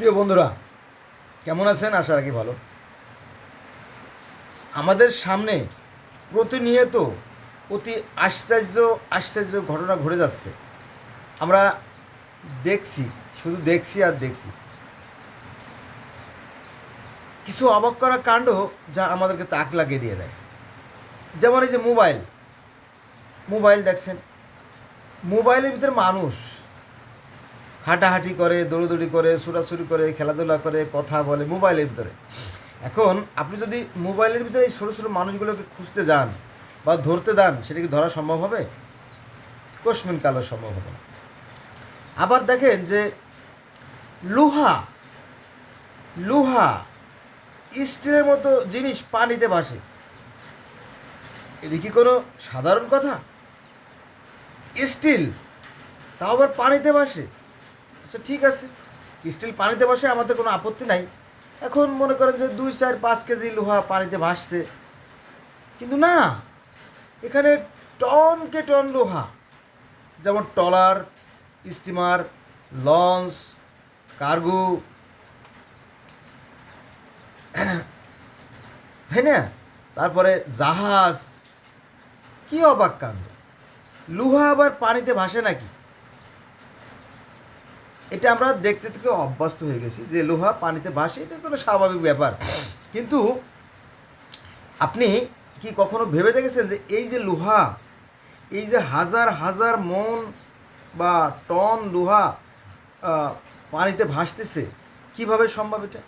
প্রিয় বন্ধুরা, কেমন আছেন? আশা রাখি ভালো। আমাদের সামনে প্রতিনিয়ত অতি আশ্চর্য আশ্চর্য ঘটনা ঘটে যাচ্ছে। আমরা দেখছি, শুধু দেখছি আর দেখছি। কিছু অবাক করা কাণ্ড যা আমাদেরকে তাক লাগিয়ে দিয়ে দেয়। যেমন এই যে মোবাইল। মোবাইল দেখছেন। মোবাইলের ভিতরে মানুষ হাঁটাহাঁটি করে, দৌড়দৌড়ি করে, ছুটাছুটি করে, খেলাধুলা করে, কথা বলে মোবাইলের ভিতরে। এখন আপনি যদি মোবাইলের ভিতরে এই ছোটো ছোটো মানুষগুলোকে খুঁজতে যান বা ধরতে দেন সেটা কি ধরা সম্ভব হবে? কোশমিন কালো সম্ভব হবে না। আবার দেখেন যে লোহা লোহা স্টিলের মতো জিনিস পানিতে ভাসে। এটা কি কোনো সাধারণ কথা? স্টিল, তাও আবার পানিতে ভাসে। আচ্ছা ঠিক আছে। স্টিল পানিতে ভাসে, আমাদের কোনো আপত্তি নাই। এখন মনে করেন যে দুই, চার, পাঁচ কেজি লোহা পানিতে ভাসছে। কিন্তু না, এখানে টনকে টন লোহা। যেমন ট্রলার, স্টিমার, লঞ্চ, কার্গো। তাই না? তারপরে জাহাজ। কি অবাক কাণ্ড। লোহা আবার পানিতে ভাসে নাকি? এটা আমরা দেখতে থেকে অভ্যস্ত হয়ে গেছি যে লোহা পানিতে ভাসে, এটা কোনো স্বাভাবিক ব্যাপার। কিন্তু আপনি কি কখনো ভেবে দেখেছেন যে এই যে লোহা, এই যে হাজার হাজার মন বা টন লোহা পানিতে ভাসতেছে, কীভাবে সম্ভব এটা?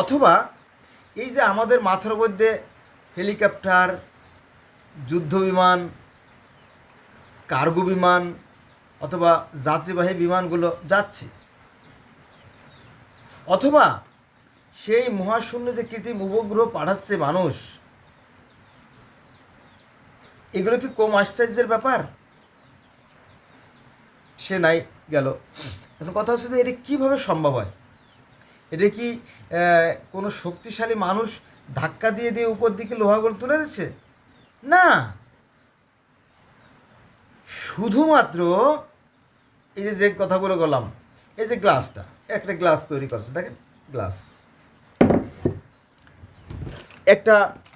অথবা এই যে আমাদের মাথার মধ্যে হেলিকপ্টার, যুদ্ধ বিমান, কার্গো বিমান অথবা যাত্রীবাহী বিমানগুলো যাচ্ছে। অথবা সেই মহাশূন্য যে কৃত্রিম উপগ্রহ পাঠাচ্ছে মানুষ, এগুলো কি কম আশ্চর্যের ব্যাপার? সে নাই গেল। এখন কথা হচ্ছে যে এটা কীভাবে সম্ভব হয়? এটা কি কোনো শক্তিশালী মানুষ ধাক্কা দিয়ে দিয়ে উপর দিকে লোহাগুলো তুলে দিচ্ছে? না। শুধুমাত্র এই যে যে কথাগুলো বললাম, এই যে গ্লাসটা, একটা গ্লাস তৈরি করছে, দেখেন, গ্লাস। একটা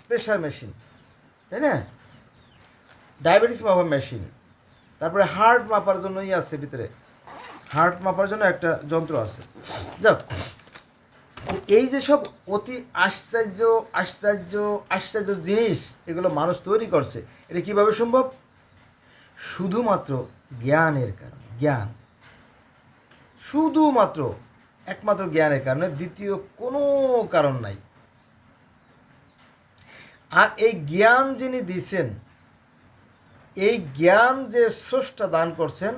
প্রেশার মেশিন, তাই না? ডায়াবেটিস মাপার মেশিন, তারপরে হার্ট মাপার জন্য ই আছে ভিতরে। হার্ট মাপার জন্য একটা যন্ত্র আছে। যাক, এই যে সব অতি আশ্চর্য আশ্চর্য আশ্চর্য জিনিস এগুলো মানুষ তৈরি করছে, এটা কীভাবে সম্ভব? শুধুমাত্র জ্ঞানের কারণে। জ্ঞান। শুধুমাত্র একমাত্র জ্ঞানের কারণে, দ্বিতীয় কোনো কারণ নাই। আর এই জ্ঞান যিনি দিছেন, এই জ্ঞান যে স্রষ্টা দান করছেন,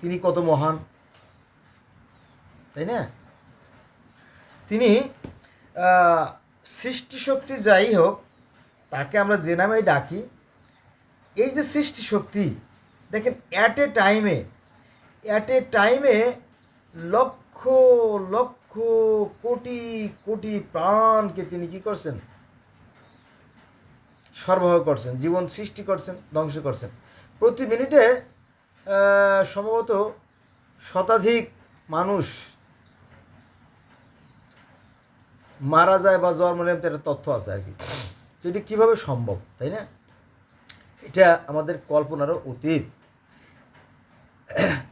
তিনি কত মহান, তাই না? তিনি সৃষ্টিশক্তি যাই হোক, তাকে আমরা যে নামেই ডাকি, এই যে সৃষ্টি শক্তি দেখেন অ্যাট এ টাইমে অ্যাট এ টাইমে লক্ষ লক্ষ কোটি কোটি প্রাণকে তিনি কি করছেন? সরবরাহ করছেন, জীবন সৃষ্টি করছেন, ধ্বংস করছেন। প্রতি মিনিটে সম্ভবত শতাধিক মানুষ মারা যায় বা জন্ম নেন একটা তথ্য আছে আর কি। এটি কীভাবে সম্ভব, তাই না? এটা আমাদের কল্পনারও অতীত।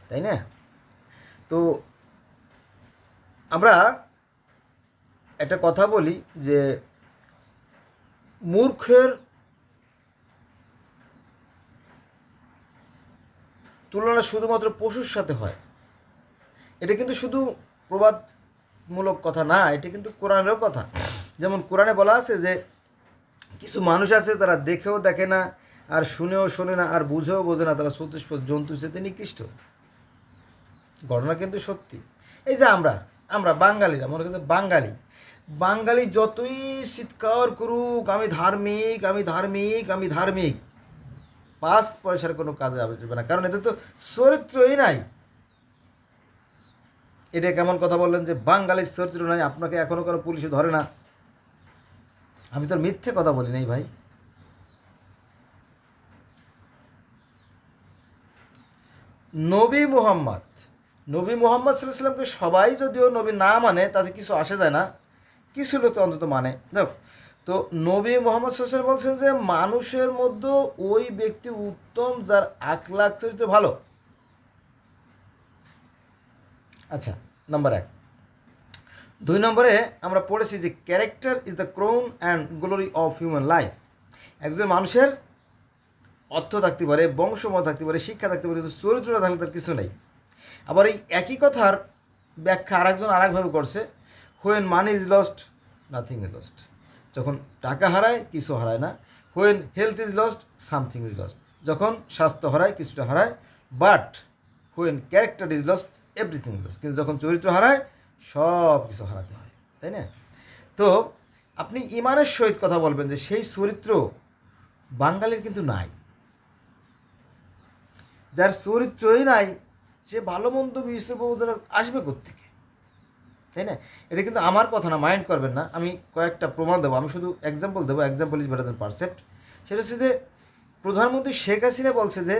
তাই না? তো আমরা একটা কথা বলি যে মূর্খের তুলনা শুধুমাত্র পশুর সাথে হয়। এটা কিন্তু শুধু প্রবাদমূলক কথা না, এটা কিন্তু কোরআনেরও কথা। যেমন কোরআনে বলা আছে যে কিছু মানুষ আছে, তারা দেখেও দেখে না আর শুনেও শোনে না, আর বুঝেও বোঝে না তারা চতুষ্প জন্তু চেতে নিকৃষ্ট ঘটনা কিন্তু সত্যি। এই যে আমরা আমরা বাঙালিরা, মনে কিন্তু বাঙালি বাঙালি যতই চিৎকার করুক, আমি ধার্মিক আমি ধার্মিক আমি ধার্মিক, পাঁচ পয়সার কোনো কাজে আসবে না। কারণ এদের তো চরিত্রই নাই। এটা কেমন কথা বললেন যে বাঙালির চরিত্র নাই, আপনাকে এখনও কোনো পুলিশে ধরে না। আমি তোর মিথ্যে কথা বলি নাই ভাই। নবী মুহাম্মদ। নবী মোহাম্মদ সাল্লাহসাল্লামকে সবাই যদিও নবী না মানে তাতে কিছু আসে যায় না। কিছু লোক অন্তত মানে। দেখো তো নবী মোহাম্মদ সাল্লাম বলছেন যে, মানুষের মধ্যে ওই ব্যক্তি উত্তম যার আখলাখ চরিত্র ভালো। আচ্ছা নাম্বার এক। দুই নম্বরে আমরা পড়েছি যে character is the crown and glory of human life একজন মানুষের অর্থ থাকতে পারে বংশময় থাকতে পারে, শিক্ষা থাকতে পারে, কিন্তু চরিত্রটা থাকলে তার কিছু নেই। আবার এই একই কথার ব্যাখ্যা আরেকজন আরেকভাবে করছে when money is lost nothing is lost যখন টাকা হারায়, কিছু হারায় না। When health is lost something is lost যখন স্বাস্থ্য হারায়, কিছুটা হারায় but when character is lost everything is lost কিন্তু যখন চরিত্র হারায় সব কিছু হারাতে হয়। তাই না? তো আপনি ইমানের সহিত কথা বলবেন যে সেই চরিত্র বাঙালির কিন্তু নাই। যার চরিত্রই নাই সে ভালো মন্দ বিচার আসবে কোত্থেকে? তাই না? এটা কিন্তু আমার কথা না মাইন্ড করবেন না। আমি কয়েকটা প্রমাণ দেবো। আমি শুধু এক্সাম্পল দেবো। Example is better than precept সেটা হচ্ছে যে প্রধানমন্ত্রী শেখ হাসিনা বলছে যে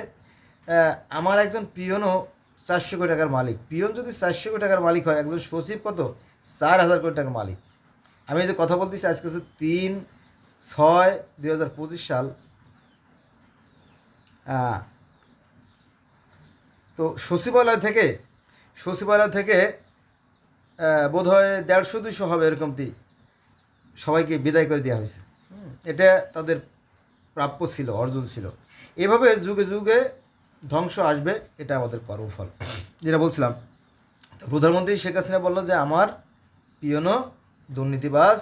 আমার একজন পিয়নও চারশো কোটি টাকার মালিক। পিয়ন যদি চারশো কোটি টাকার মালিক হয় একজন সচিব কত? চার হাজার কোটি টাকার মালিক। আমি যে কথা বলতেছি আজকে হচ্ছে তিন ছয় দুই হাজার পঁচিশ সাল। আহ, তো সচিবালয় থেকে সচিবালয় থেকে আহ, বোধহয় দেড়শো দুশো হবে এরকমটি সবাইকে বিদায় করে দেওয়া হয়েছে। এটা তাদের প্রাপ্য ছিল অর্জন ছিল। এভাবে যুগে যুগে ধ্বংস আসবে এটা আমাদের কর্মফল যেটা বলছিলাম তো প্রধানমন্ত্রী শেখ হাসিনা বলল যে আমার পিয়নো দুর্নীতিবাস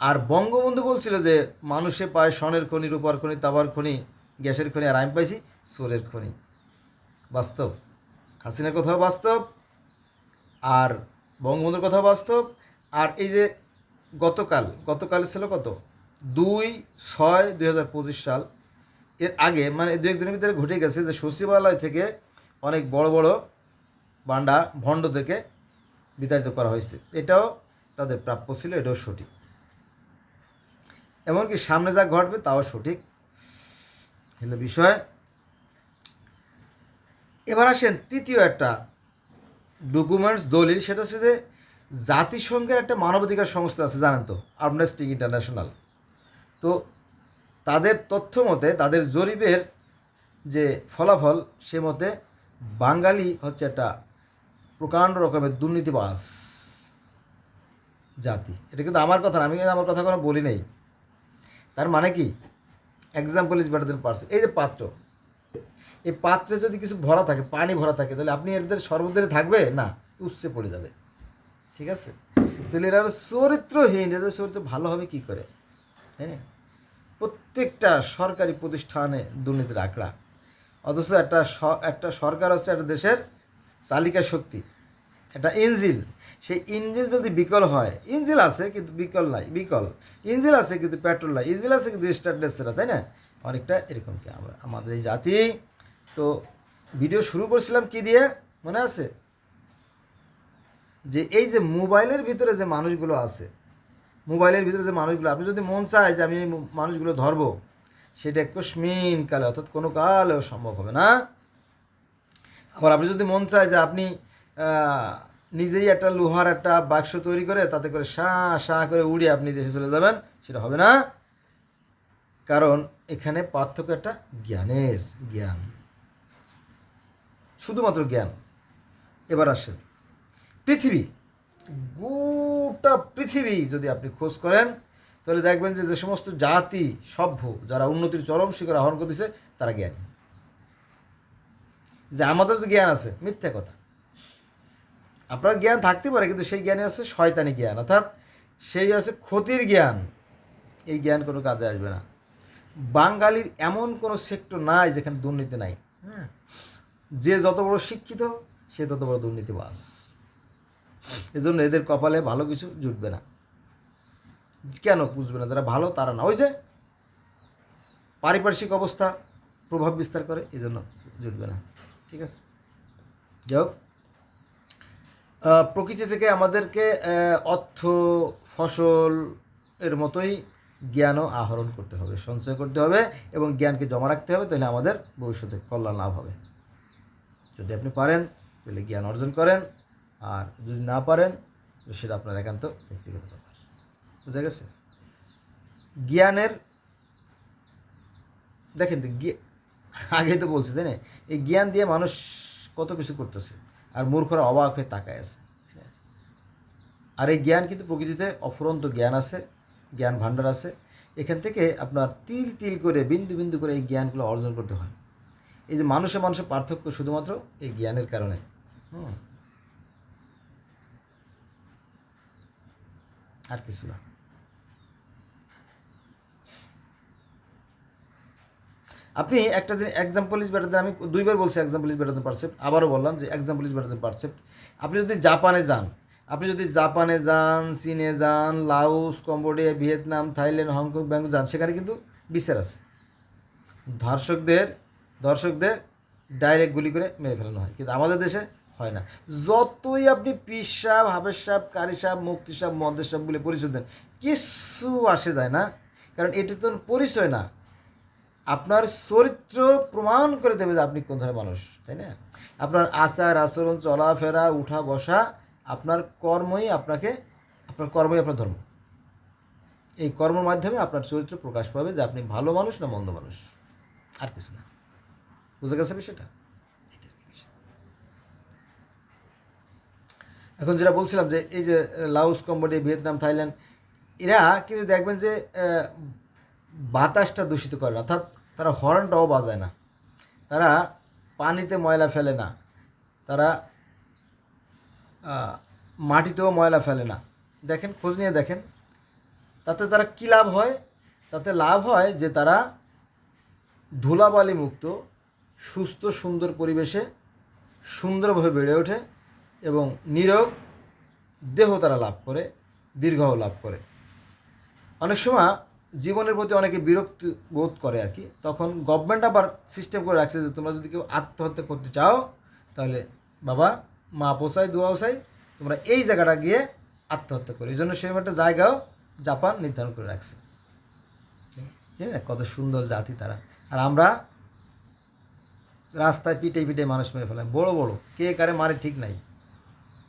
আর বঙ্গবন্ধু বলছিল যে মানুষে পায় স্বর্ণের খনি রূপার খনি তাবার খনি গ্যাসের খনি আর আমি পাইছি সোরের খনি। বাস্তব। হাসিনার কথাও বাস্তব, আর বঙ্গবন্ধুর কথাও বাস্তব। আর এই যে গতকাল গতকাল ছিল কত? দুই ছয় দুই হাজার পঁচিশ সাল। এর আগে মানে দু একদিনের ভিতরে ঘটে গেছে যে সচিবালয় থেকে অনেক বড় বড় বান্ডা ভণ্ডদেরকে বিতাড়িত করা হয়েছে। এটাও তাদের প্রাপ্য ছিল, এটাও সঠিক। এমনকি সামনে যা ঘটবে, তাও সঠিক। হলো বিষয়। এবার আসেন তৃতীয় একটা ডকুমেন্টস দলিল, সেটা হচ্ছে যে জাতিসংঘের একটা মানবাধিকার সংস্থা আছে, জানেন তো আমনেস্টি ইন্টারন্যাশনাল তো তাদের তথ্য মতে, তাদের জরিপের যে ফলাফল, সে মতে বাঙালি হচ্ছে একটা প্রকাণ্ড রকমের দুর্নীতিবাস জাতি। এটা কিন্তু আমার কথা না, আমি কিন্তু আমার কথা কোনো বলি নেই। তার মানে কি? Example is better than person এই যে পাত্র এই পাত্রে যদি কিছু ভরা থাকে, পানি ভরা থাকে, তাহলে আপনি এদের সর্বদাই থাকবে? না উপসে পড়ে যাবে। ঠিক আছে? তাহলে এরা চরিত্রহীন। এদের চরিত্র ভালো হবে কি করে? তাই না? প্রত্যেকটা সরকারি প্রতিষ্ঠানে দুর্নীতির আঁকড়া। অথচ একটা একটা সরকার হচ্ছে একটা দেশের চালিকা শক্তি, একটা ইঞ্জিল সেই ইঞ্জিল যদি বিকল হয় ইঞ্জিল আছে কিন্তু বিকল নাই, বিকল। ইঞ্জিল আছে কিন্তু পেট্রোল নাই ইঞ্জিল আছে কিন্তু স্টার্টলেস না তাই না? অনেকটা এরকম কি আমরা, আমাদের এই জাতি তো ভিডিও শুরু করছিলাম কি দিয়ে? মনে আছে? যে এই যে মোবাইলের ভিতরে যে মানুষগুলো আছে, মোবাইলের ভিতরে যে মানুষগুলো, আপনি যদি মন চায় যে আমি এই মানুষগুলো ধরবো, সেটা কশ্মিন কালে, অর্থাৎ কোনো কালেও সম্ভব হবে না। আবার আপনি যদি মন চায় যে আপনি নিজেই একটা লোহার একটা বাক্স তৈরি করে তাতে করে শা শা করে উড়িয়ে আপনি দেশে চলে যাবেন, সেটা হবে না। কারণ এখানে পার্থক্য একটা জ্ঞানের জ্ঞান। শুধুমাত্র জ্ঞান। এবার আসেন। পৃথিবী। গোটা পৃথিবী যদি আপনি খোঁজ করেন, তাহলে দেখবেন যে যে সমস্ত জাতি সভ্য, যারা উন্নতির চরম শিখর আহরণ করতেছে, তারা জ্ঞানী। যে আমাদের তো জ্ঞান আছে, মিথ্যা কথা। আপনার জ্ঞান থাকতে পারে, কিন্তু সেই জ্ঞানে আছে শয়তানি জ্ঞান। অর্থাৎ সেই আছে ক্ষতির জ্ঞান। এই জ্ঞান কোনো কাজে আসবে না। বাঙালির এমন কোনো সেক্টর নাই যেখানে দুর্নীতি নাই। হ্যাঁ যে যত বড় শিক্ষিত, সে তত বড় দুর্নীতিবাজ। এজন্য এদের কপালে ভালো কিছু জুটবে না। কেন বুঝবে না? যারা ভালো, তারা না। ওই যে পারিপার্শ্বিক অবস্থা, প্রভাব বিস্তার করে এই জন্য জুটবে না। ঠিক আছে? যাই হোক। প্রকৃতি থেকে আমাদেরকে অর্থ, ফসল এর মতোই জ্ঞানও আহরণ করতে হবে, সঞ্চয় করতে হবে এবং জ্ঞানকে জমা রাখতে হবে, তাহলে আমাদের ভবিষ্যতে কল্যাণ লাভ হবে। যদি আপনি পারেন, তাহলে জ্ঞান অর্জন করেন, আর যদি না পারেন, সেটা আপনার একান্ত ব্যক্তিগত ব্যাপার। বুঝা গেছে? জ্ঞানের, দেখেন তো আগে তো বলছি, তাই না? এই জ্ঞান দিয়ে মানুষ কত কিছু করতেছে, আর মূর্খরা অবাক হয়ে তাকায় আছে। আর এই জ্ঞান কিন্তু প্রকৃতিতে অফুরন্ত জ্ঞান আছে, জ্ঞান ভাণ্ডার আছে। এখান থেকে আপনার তিল তিল করে, বিন্দু বিন্দু করে এই জ্ঞানগুলো অর্জন করতে হয়। এই যে মানুষে মানুষের পার্থক্য শুধুমাত্র এই জ্ঞানের কারণে। হুম। আর কিছু না। আপনি একটা যে এক্সাম্পল ইজ বেটার আমি দুইবার বলছি example is better than precept আবারও বললাম যে example is better than precept আপনি যদি জাপানে যান, আপনি যদি জাপানে যান, চীনে যান Laos Cambodia, Vietnam, Thailand, Hong Kong, Bangkok যান, সেখানে কিন্তু বিচার আছে। ধর্ষকদের দর্শকদের ডাইরেক্ট গুলি করে মেরে ফেলানো হয়, কিন্তু আমাদের দেশে হয় না। যতই আপনি পিস সাহেব হাফেজ সাহেব কারি সাহেব মুক্তি সাহেব মদের সাহেব বলে পরিচয় দেন, কিছু আসে যায় না, কারণ এটি তো পরিচয় না। আপনার চরিত্র প্রমাণ করে দেবে যে আপনি কোন ধরনের মানুষ, তাই না? আপনার আচার, আচরণ, চলাফেরা, উঠা, বসা, আপনার কর্মই আপনাকে, আপনার কর্মই আপনার ধর্ম। এই কর্মের মাধ্যমে আপনার চরিত্র প্রকাশ পাবে যে আপনি ভালো মানুষ না মন্দ মানুষ, আর কিছু না। বুঝে গেছে বিষয়টা। এখন যেটা বলছিলাম যে এই যে লাউস কম্বোডিয়া, ভিয়েতনাম, থাইল্যান্ড, এরা কিন্তু দেখবেন যে বাতাসটা দূষিত করে, অর্থাৎ তারা হর্নটাও বাজায় না। তারা পানিতে ময়লা ফেলে না। তারা মাটিতেও ময়লা ফেলে না। দেখেন, খোঁজ নিয়ে দেখেন। তাতে তারা কী লাভ হয়? তাতে লাভ হয় যে তারা ধুলাবালি মুক্ত সুস্থ, সুন্দর পরিবেশে সুন্দরভাবে বেড়ে ওঠে এবং নীরব দেহ তারা লাভ করে দীর্ঘও লাভ করে। অনেক সময় জীবনের প্রতি অনেকে বিরক্তি বোধ করে আর কি। তখন গভর্নমেন্ট আবার সিস্টেম করে রাখছে যে তোমরা যদি কেউ আত্মহত্যা করতে চাও, তাহলে বাবা, মা পোষাই দোয়া পোষাই তোমরা এই জায়গাটা গিয়ে আত্মহত্যা করো। এই জন্য সেরকম একটা জায়গাও জাপান নির্ধারণ করে রাখছে। ঠিক আছে কত সুন্দর জাতি তারা। আর আমরা রাস্তায় পিটে পিটে মানুষ মেরে ফেলাম বড় বড়। কে কারে মারে ঠিক নাই।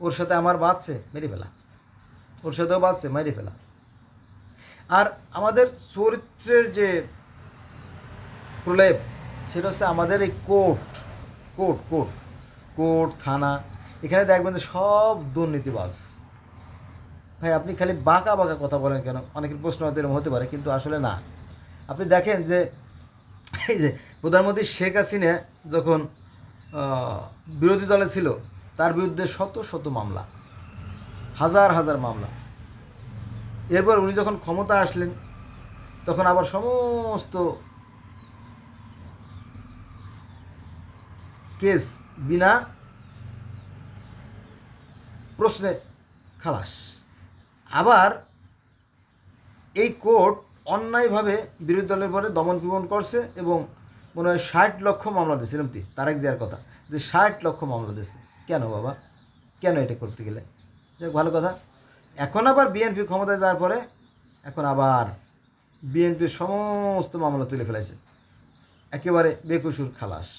ওর সাথে আমার বাঁচছে মেরে ফেলা। ওর সাথেও বাঁচছে মেরে ফেলা। আর আমাদের চরিত্রের যে প্রলেপ, সেটা হচ্ছে আমাদের এই কোর্ট কোর্ট কোর্ট কোর্ট, থানা, এখানে দেখবেন যে সব দুর্নীতিবাস ভাই, আপনি খালি বাঁকা বাঁকা কথা বলেন কেন? অনেকের প্রশ্ন এরকম হতে পারে, কিন্তু আসলে না। আপনি দেখেন যে, এই যে প্রধানমন্ত্রী শেখ হাসিনা যখন বিরোধী দলে ছিল, তার বিরুদ্ধে শত শত মামলা, হাজার হাজার মামলা। এরপর উনি যখন ক্ষমতা আসলেন, তখন আবার সমস্ত কেস বিনা প্রশ্নে খালাস। আবার এই কোর্ট অন্যায়ভাবে বিরোধী দলের পরে দমন পীড়ন করছে এবং মনে হয় ষাট লক্ষ মামলা দিয়েছে এরমতি তারেক জিয়ার কথা। যে ষাট লক্ষ মামলা দিয়েছে। কেন বাবা? কেন এটা করতে গেলে? যাক ভালো কথা। এখন আবার বিএনপি ক্ষমতায় যাওয়ার পরে এখন আবার বিএনপির সমস্ত মামলা তুলে ফেলেছে একেবারে বেকসুর খালাস।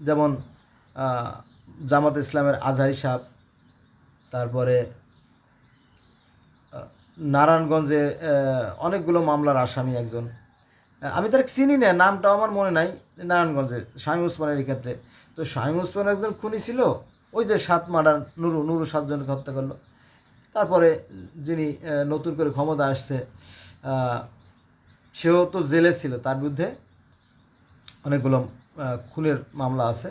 যেমন জামাত ইসলামের আজহারি সাহেব, তারপরে নারায়ণগঞ্জে অনেকগুলো মামলার আসামি একজন। আমি তার চিনি না নামটাও আমার মনে নাই, নারায়ণগঞ্জে শামীম ওসমানের এই ক্ষেত্রে। তো শামীম ওসমান একজন খুনি ছিল, ওই যে সাত মার্ডার নুরু নুরু সাতজনকে হত্যা করল। তারপরে যিনি নতুন করে ক্ষমতা আসছে সেও তো জেলে ছিল তার বিরুদ্ধে। অনেকগুলো খুনের মামলা আছে।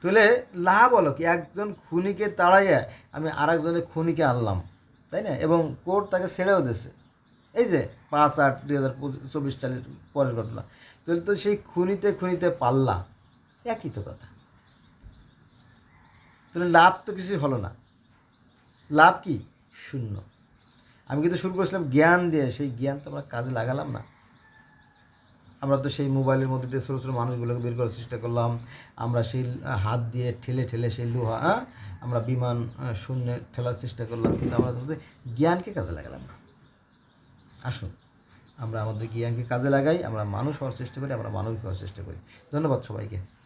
তাহলে লাভ হলো কি? একজন খুনিকে তাড়াইয়া আমি আর একজনের খুনিকে আনলাম, তাই না? এবং কোর্ট তাকে ছেড়েও দিয়েছে। এই যে পাঁচ আট দুই হাজার চব্বিশ সালের পরের ঘটনা। তাহলে তো সেই খুনিতে খুনিতে পাল্লা। একই তো কথা। তাহলে লাভ তো কিছুই হলো না। লাভ কি? শূন্য। আমি কিন্তু শুরু করেছিলাম জ্ঞান দিয়ে। সেই জ্ঞান তো আমরা কাজে লাগালাম না। আমরা তো সেই মোবাইলের মধ্যে দিয়ে ছোটো ছোটো মানুষগুলোকে বের করার চেষ্টা করলাম। আমরা সেই হাত দিয়ে ঠেলে ঠেলে সেই লোহা হ্যাঁ? আমরা বিমান শূন্যে ঠেলার চেষ্টা করলাম। কিন্তু আমরা জ্ঞানকে কাজে লাগালাম না। আসুন, আমরা আমাদের জ্ঞানকে কাজে লাগাই, আমরা মানুষ হওয়ার চেষ্টা করি, আমরা মানবিক হওয়ার চেষ্টা করি। ধন্যবাদ সবাইকে।